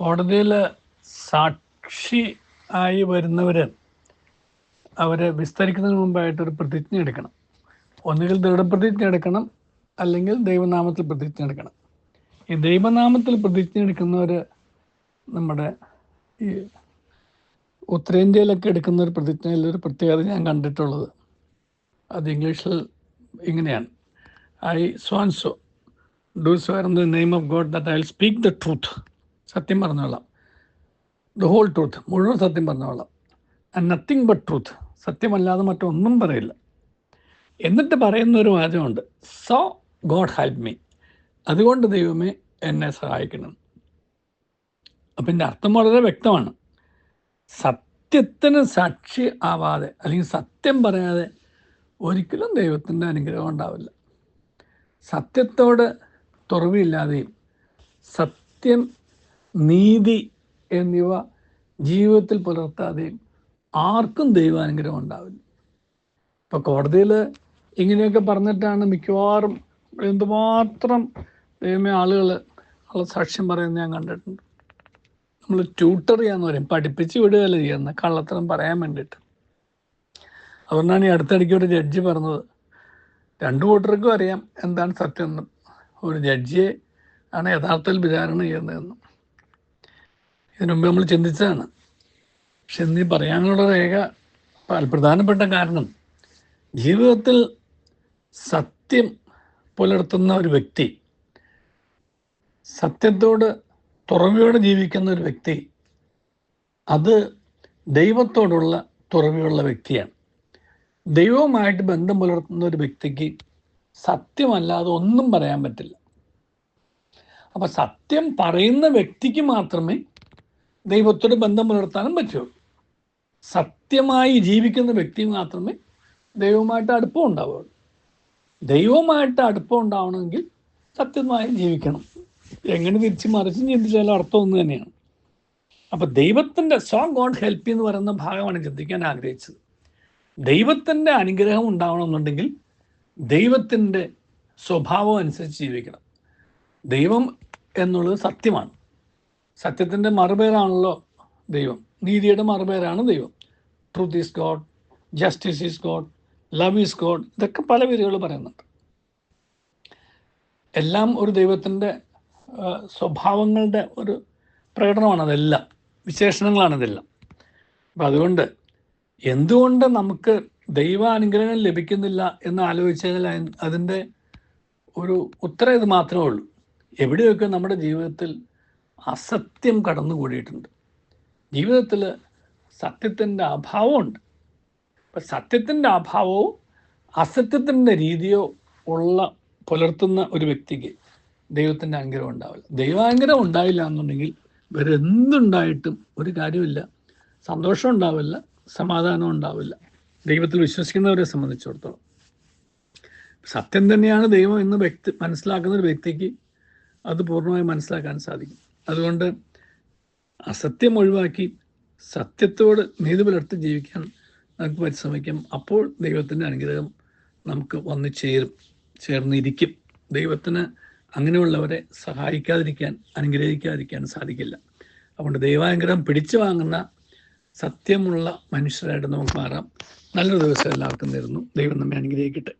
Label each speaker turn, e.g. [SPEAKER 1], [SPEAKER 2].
[SPEAKER 1] കോടതിയിൽ സാക്ഷി ആയി വരുന്നവര് അവരെ വിസ്തരിക്കുന്നതിന് മുമ്പായിട്ട് ഒരു പ്രതിജ്ഞ എടുക്കണം. ഒന്നുകിൽ ദൃഢപ്രതിജ്ഞ എടുക്കണം അല്ലെങ്കിൽ ദൈവനാമത്തിൽ പ്രതിജ്ഞ എടുക്കണം. ഈ ദൈവനാമത്തിൽ പ്രതിജ്ഞ എടുക്കുന്നവർ നമ്മുടെ ഈ ഉത്തരേന്ത്യയിലൊക്കെ എടുക്കുന്ന ഒരു പ്രതിജ്ഞയിൽ ഒരു പ്രത്യേകത ഞാൻ കണ്ടിട്ടുള്ളത്. അത് ഇംഗ്ലീഷിൽ ഇങ്ങനെയാണ്. I സ്വാൻസോ do swear in the name of God that I will speak the truth. സത്യം പറഞ്ഞോളാം ദ ഹോൾ ട്രൂത്ത് മുഴുവൻ സത്യം പറഞ്ഞോളാം ആൻഡ് നത്തിങ് ബട്ട് ട്രൂത്ത് സത്യമല്ലാതെ മറ്റൊന്നും പറയില്ല. എന്നിട്ട് പറയുന്ന ഒരു വാചകമുണ്ട് സോ ഗോഡ് ഹെൽപ്പ് മീ അതുകൊണ്ട് ദൈവമേ എന്നെ സഹായിക്കണം. അപ്പം എന്റെ അർത്ഥം വളരെ വ്യക്തമാണ്. സത്യത്തിന് സാക്ഷി ആവാതെ അല്ലെങ്കിൽ സത്യം പറയാതെ ഒരിക്കലും ദൈവത്തിന്റെ അനുഗ്രഹം ഉണ്ടാവില്ല. സത്യത്തോട് തുറവില്ലാതെയും സത്യം നീതി എന്നിവ ജീവിതത്തിൽ പുലർത്താതെയും ആർക്കും ദൈവാനുഗ്രഹം ഉണ്ടാവില്ല. ഇപ്പോൾ കോടതിയിൽ ഇങ്ങനെയൊക്കെ പറഞ്ഞിട്ടാണ് മിക്കവാറും എന്തുമാത്രം ദൈവമേ ആളുകൾ ഉള്ള സാക്ഷ്യം പറയുന്നത് ഞാൻ കണ്ടിട്ടുണ്ട്. നമ്മൾ ട്യൂട്ടർ ചെയ്യാന്ന് പറയും പഠിപ്പിച്ച് വിടുകയല്ല ചെയ്യുന്ന കള്ളത്തരം പറയാൻ വേണ്ടിയിട്ട്. അതുകൊണ്ടാണ് ഈ അടുത്തിടയ്ക്ക് ഒരു ജഡ്ജി പറഞ്ഞത് രണ്ടു കൂട്ടർക്കും അറിയാം എന്താണ് സത്യം ഒരു ജഡ്ജിയെ ആണ് യഥാർത്ഥത്തിൽ വിചാരണ ചെയ്യുന്നതെന്ന്. ഇതിനു മുമ്പ് നമ്മൾ ചിന്തിച്ചതാണ്. പക്ഷെ നീ പറയാനുള്ള രേഖ പ്രധാനപ്പെട്ട കാരണം ജീവിതത്തിൽ സത്യം പുലർത്തുന്ന ഒരു വ്യക്തി സത്യത്തോട് തുറവിയോടെ ജീവിക്കുന്ന ഒരു വ്യക്തി അത് ദൈവത്തോടുള്ള തുറവിയുള്ള വ്യക്തിയാണ്. ദൈവവുമായിട്ട് ബന്ധം പുലർത്തുന്ന ഒരു വ്യക്തിക്ക് സത്യമല്ലാതെ ഒന്നും പറയാൻ പറ്റില്ല. അപ്പം സത്യം പറയുന്ന വ്യക്തിക്ക് മാത്രമേ ദൈവത്തോട് ബന്ധം പുലർത്താനും പറ്റുള്ളൂ സത്യമായി ജീവിക്കുന്ന വ്യക്തി മാത്രമേ ദൈവമായിട്ട് അടുപ്പം ഉണ്ടാവുകയുള്ളൂ. ദൈവമായിട്ട് അടുപ്പം ഉണ്ടാവണമെങ്കിൽ സത്യമായി ജീവിക്കണം. എങ്ങനെ തിരിച്ച് മറിച്ചും ചിന്തിച്ചാലും അർത്ഥം ഒന്ന് തന്നെയാണ്. അപ്പൊ ദൈവത്തിന്റെ സോ ഗോഡ് ഹെൽപ്പ് എന്ന് പറയുന്ന ഭാഗമാണ് ചിന്തിക്കാൻ ആഗ്രഹിച്ചത്. ദൈവത്തിന്റെ അനുഗ്രഹം ഉണ്ടാവണമെന്നുണ്ടെങ്കിൽ ദൈവത്തിന്റെ സ്വഭാവം അനുസരിച്ച് ജീവിക്കണം. ദൈവം എന്നുള്ളത് സത്യമാണ്. സത്യത്തിന്റെ മറുപേരാണല്ലോ ദൈവം. നീതിയുടെ മറുപേരാണ് ദൈവം. Truth is God justice is God love is God ഇതൊക്കെ പല പേരുകൾ പറയുന്നുണ്ട്. എല്ലാം ഒരു ദൈവത്തിന്റെ സ്വഭാവങ്ങളുടെ ഒരു പ്രകടനമാണ് അതെല്ലാം. വിശേഷണങ്ങളാണ് ഇതെല്ലാം അപ്പം അതുകൊണ്ട് എന്തുകൊണ്ട് നമുക്ക് ദൈവാനുഗ്രഹം ലഭിക്കുന്നില്ല എന്ന് ആലോചിച്ചു കഴിഞ്ഞാൽ അതിന്റെ ഒരു ഉത്തരം ഇത് മാത്രമേ ഉള്ളൂ. എവിടെയൊക്കെ നമ്മുടെ ജീവിതത്തിൽ അസത്യം കടന്നുകൂടിയിട്ടുണ്ട്. ജീവിതത്തിൽ സത്യത്തിന്റെ അഭാവമുണ്ട്. അപ്പം സത്യത്തിന്റെ അഭാവവും അസത്യത്തിന്റെ രീതിയോ ഉള്ള പുലർത്തുന്ന ഒരു വ്യക്തിക്ക് ദൈവത്തിന്റെ അനുഗ്രഹം ഉണ്ടാവില്ല. ദൈവാനുഗ്രഹം ഉണ്ടായില്ല എന്നുണ്ടെങ്കിൽ വേറെ എന്തുണ്ടായിട്ടും ഒരു കാര്യമില്ല സന്തോഷം ഉണ്ടാവില്ല സമാധാനം ഉണ്ടാവില്ല. ദൈവത്തിൽ വിശ്വസിക്കുന്നവരെ സംബന്ധിച്ചിടത്തോളം. സത്യം തന്നെയാണ് ദൈവം എന്ന് വ്യക്തി മനസ്സിലാക്കുന്ന ഒരു വ്യക്തിക്ക് അത് പൂർണമായി മനസ്സിലാക്കാൻ സാധിക്കും. അതുകൊണ്ട് അസത്യം ഒഴിവാക്കി സത്യത്തോട് നീതി പുലർത്തി ജീവിക്കാൻ നമുക്ക് പരിശ്രമിക്കാം. അപ്പോൾ ദൈവത്തിന്റെ അനുഗ്രഹം നമുക്ക് വന്ന് ചേരും ചേർന്നിരിക്കും. ദൈവത്തിന് അങ്ങനെയുള്ളവരെ സഹായിക്കാതിരിക്കാൻ അനുഗ്രഹിക്കാതിരിക്കാൻ സാധിക്കില്ല. അതുകൊണ്ട് ദൈവാനുഗ്രഹം പിടിച്ചു വാങ്ങുന്ന സത്യമുള്ള മനുഷ്യരായിട്ട് നമുക്ക് മാറാം. നല്ലൊരു ദിവസം എല്ലാവർക്കും നേരുന്നു. ദൈവം നമ്മെ അനുഗ്രഹിക്കട്ടെ.